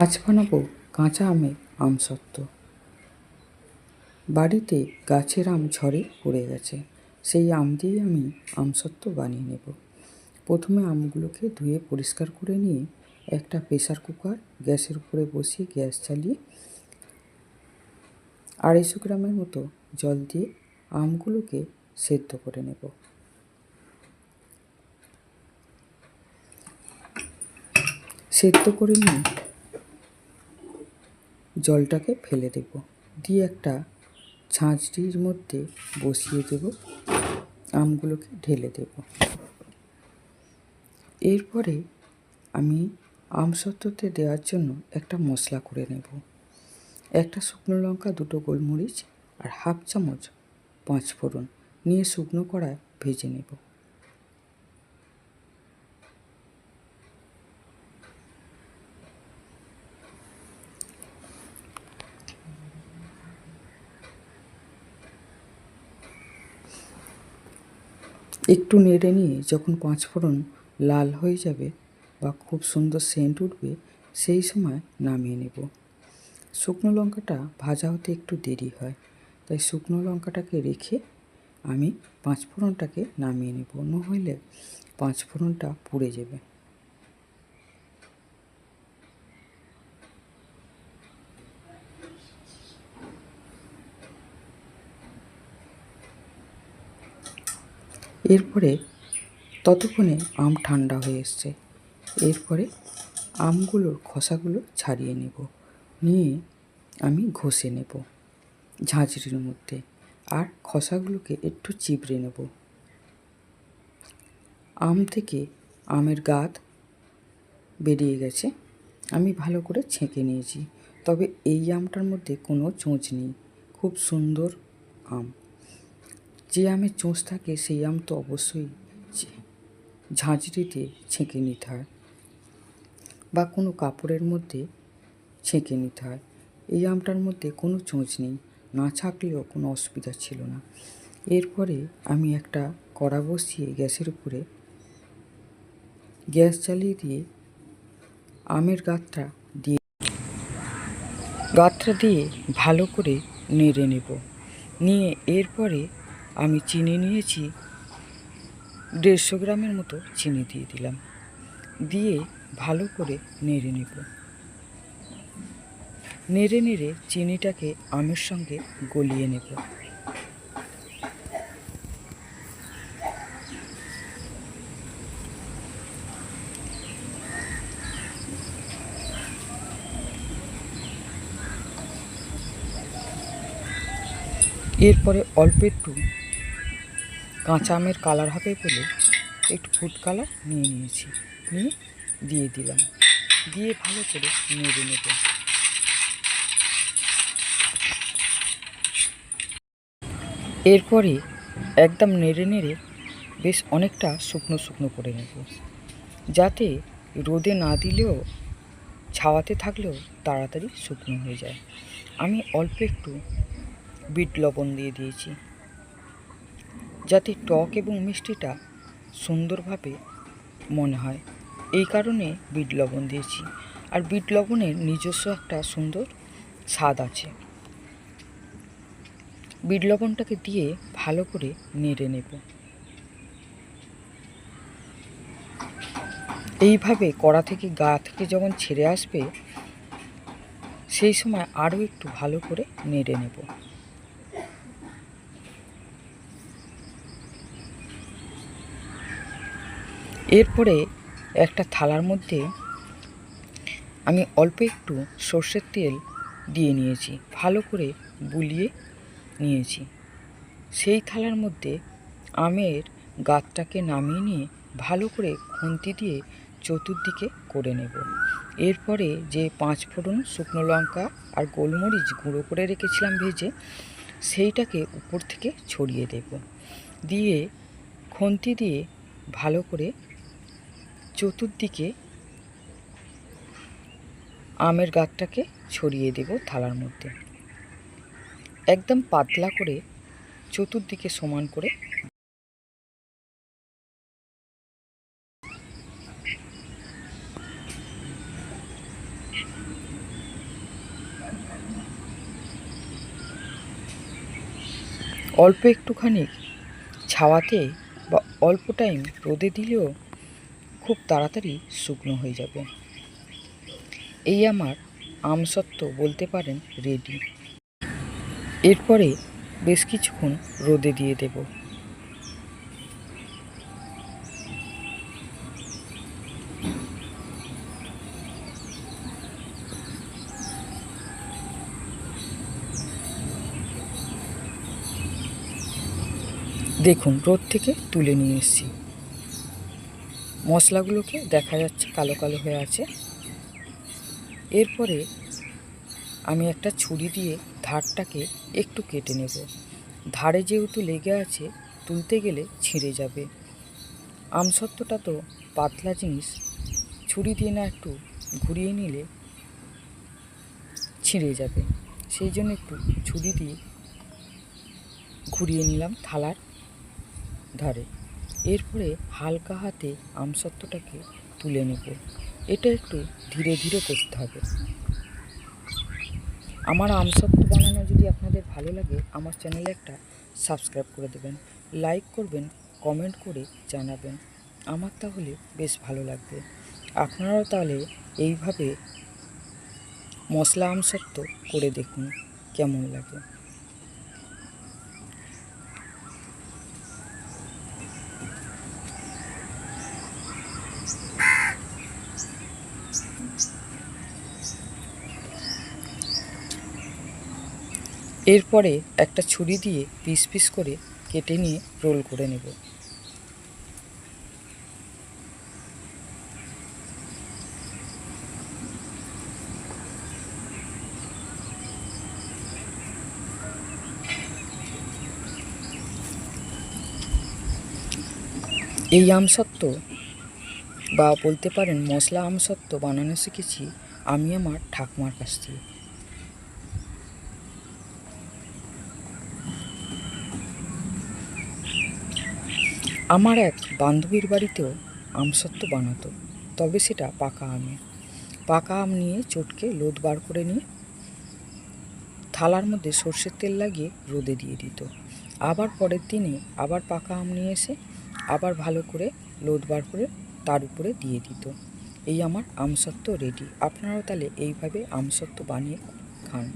আজ বানাবো কাঁচা আমের আমসত্ত্ব বাড়িতে গাছের আম ঝড়ে পড়ে গেছে, সেই আম দিয়ে আমি আমসত্ত্ব বানিয়ে নেব। প্রথমে আমগুলোকে ধুয়ে পরিষ্কার করে নিয়ে একটা প্রেসার কুকার গ্যাসের উপরে বসিয়ে গ্যাস চালিয়ে আড়াইশো গ্রামের মতো জল দিয়ে আমগুলোকে সেদ্ধ করে নেব। সেদ্ধ করে নিয়ে জলটাকে ফেলে দেব। দিয়ে একটা ছাঁচটির মধ্যে বসিয়ে দেব। আমগুলোকে ঢেলে দেব। এরপরে আমি আম আমসত্ত্বতে দেওয়ার জন্য একটা মশলা করে নেব। একটা শুকনো লঙ্কা, দুটো গোলমরিচ আর হাফ চামচ পাঁচ ফোড়ন নিয়ে শুকনো কড়ায় ভেজে নেব। একটু নেড়ে নিয়ে যখন পাঁচ ফোড়ন লাল হয়ে যাবে বা খুব সুন্দর সেন্ট উঠবে, সেই সময় নামিয়ে নেব। শুকনো লঙ্কাটা ভাজা হতে একটু দেরি হয়, তাই শুকনো লঙ্কাটাকে রেখে আমি পাঁচ ফোড়নটাকে নামিয়ে নেব। নহলে পাঁচ ফোড়নটা পুড়ে যাবে। এরপরে ততক্ষণে আম ঠান্ডা হয়ে এসছে। এরপরে আমগুলোর খোসাগুলো ছাড়িয়ে নেব। নিয়ে আমি ঘষে নেব ঝাঁঝরির মধ্যে আর খোসাগুলোকে একটু চিবড়ে নেব। আম থেকে আমের গাদ বেরিয়ে গেছে। আমি ভালো করে ছেঁকে নিয়েছি। তবে এই আমটার মধ্যে কোনো চোঁচ নেই। খুব সুন্দর আম। যে আমের চোঁচ থাকে, সেই আম তো অবশ্যই ঝাঁঝরিতে ছেঁকে নিতে হয় বা কোনো কাপড়ের মধ্যে ছেঁকে নিতে হয়। এই আমটার মধ্যে কোনো চোঁচ নেই, না ছাকলেও কোনো অসুবিধা ছিল না। এরপরে আমি একটা কড়া বসিয়ে গ্যাসের উপরে গ্যাস চালিয়ে দিয়ে আমের গাঁতটা দিয়ে গাঁতটা দিয়ে ভালো করে নেড়ে নেব। নিয়ে এরপরে আমি চিনি নিয়েছি। দেড়শো গ্রামের মতো চিনি দিয়ে দিলাম। দিয়ে ভালো করে নেড়ে নেব। নেড়ে নেড়ে চিনিটাকে আমের সঙ্গে গলিয়ে নেব। এরপরে অল্প একটু কাঁচা আমের কালার হবে বলে একটু ফুড কালার নিয়ে নিয়েছি। নিয়ে দিয়ে দিলাম। দিয়ে ভালো করে নেড়ে নেব এরপরে একদম নেড়ে নেড়ে বেশ অনেকটা শুকনো শুকনো করে নেব। যাতে রোদে না দিলেও, ছাওয়াতে থাকলেও তাড়াতাড়ি শুকনো হয়ে যায়। আমি অল্প একটু বিট লবণ দিয়ে দিয়েছি। যাতে টক এবং মিষ্টিটা সুন্দরভাবে মনে হয়। এই কারণে বিট লবণ দিয়েছি। আর বিট লবণের নিজস্ব একটা সুন্দর স্বাদ আছে। বিট লবণটাকে দিয়ে ভালো করে নেড়ে নেব। এইভাবে কড়া থেকে গা থেকে যখন ছেড়ে আসবে, সেই সময় আরও একটু ভালো করে নেড়ে নেব। এরপরে একটা থালার মধ্যে আমি অল্প একটু সর্ষের তেল দিয়ে নিয়েছি, ভালো করে বুলিয়ে নিয়েছি। সেই থালার মধ্যে আমের গাছটাকে নামিয়ে নিয়ে ভালো করে খুন্তি দিয়ে চতুর্দিকে করে নেব। এরপরে যে পাঁচ ফোড়ন শুকনো লঙ্কা আর গোলমরিচ গুঁড়ো করে রেখেছিলাম ভেজে, সেইটাকে উপর থেকে ছড়িয়ে দেব। দিয়ে খুন্তি দিয়ে ভালো করে চতুর্দিকে আমের গাছটাকে ছড়িয়ে দেব থালার মধ্যে। একদম পাতলা করে চতুর্দিকে সমান করে অল্প একটুখানি ছাওয়াতে বা অল্প টাইম রোদে দিলেও খুব তাড়াতাড়ি শুকনো হয়ে যাবে। এই আমার আমসত্ত্ব বলতে পারেন রেডি। এরপরে বেশ কিছুক্ষণ রোদে দিয়ে দেব। দেখুন, রোদ থেকে তুলে নিয়ে এসেছি। মশলাগুলোকে দেখা যাচ্ছে কালো কালো হয়ে আছে। এরপরে আমি একটা ছুরি দিয়ে ধারটাকে একটু কেটে নেব। ধারে যেহেতু লেগে আছে, তুলতে গেলে ছিঁড়ে যাবে। আমসত্ত্বটা তো পাতলা জিনিস। ছুরি দিয়ে না একটু ঘুরিয়ে নিলে ছিঁড়ে যাবে। সেই জন্য একটু ছুরি দিয়ে ঘুরিয়ে নিলাম থালার ধারে। এরপরে হালকা হাতে আমসত্ত্বটাকে তুলে নেব। এটা একটু ধীরে ধীরে করতে হবে। আমার আমসত্ত্ব বানানো যদি আপনাদের ভালো লাগে, আমার চ্যানেলে একটা সাবস্ক্রাইব করে দেবেন, লাইক করবেন, কমেন্ট করে জানাবেন। আমার তাহলে বেশ ভালো লাগবে। আপনারাও তাহলে এইভাবে মশলা আমসত্ত্ব করে দেখুন, কেমন লাগে। এরপরে একটা ছুরি দিয়ে পিস পিস করে কেটে নিয়ে রোল করে নেব। এই আমসত্ত্ব বা বলতে পারেন মশলা আমসত্ত্ব বানানো শিখেছি আমি আমার ঠাকুমার কাছ থেকে। আমার এক বান্ধবীর বাড়িতেও আমসত্ত্ব বানাতো, তবে সেটা পাকা আমে। পাকা আম নিয়ে চটকে লোদ বার করে নিয়ে থালার মধ্যে সর্ষের তেল লাগিয়ে রোদে দিয়ে দিত। আবার পরের দিনে আবার পাকা আম নিয়ে এসে আবার ভালো করে লোদ বার করে তার উপরে দিয়ে দিত। এই আমার আমসত্ত্ব রেডি। আপনারাও তাহলে এইভাবে আমসত্ত্ব বানিয়ে খান।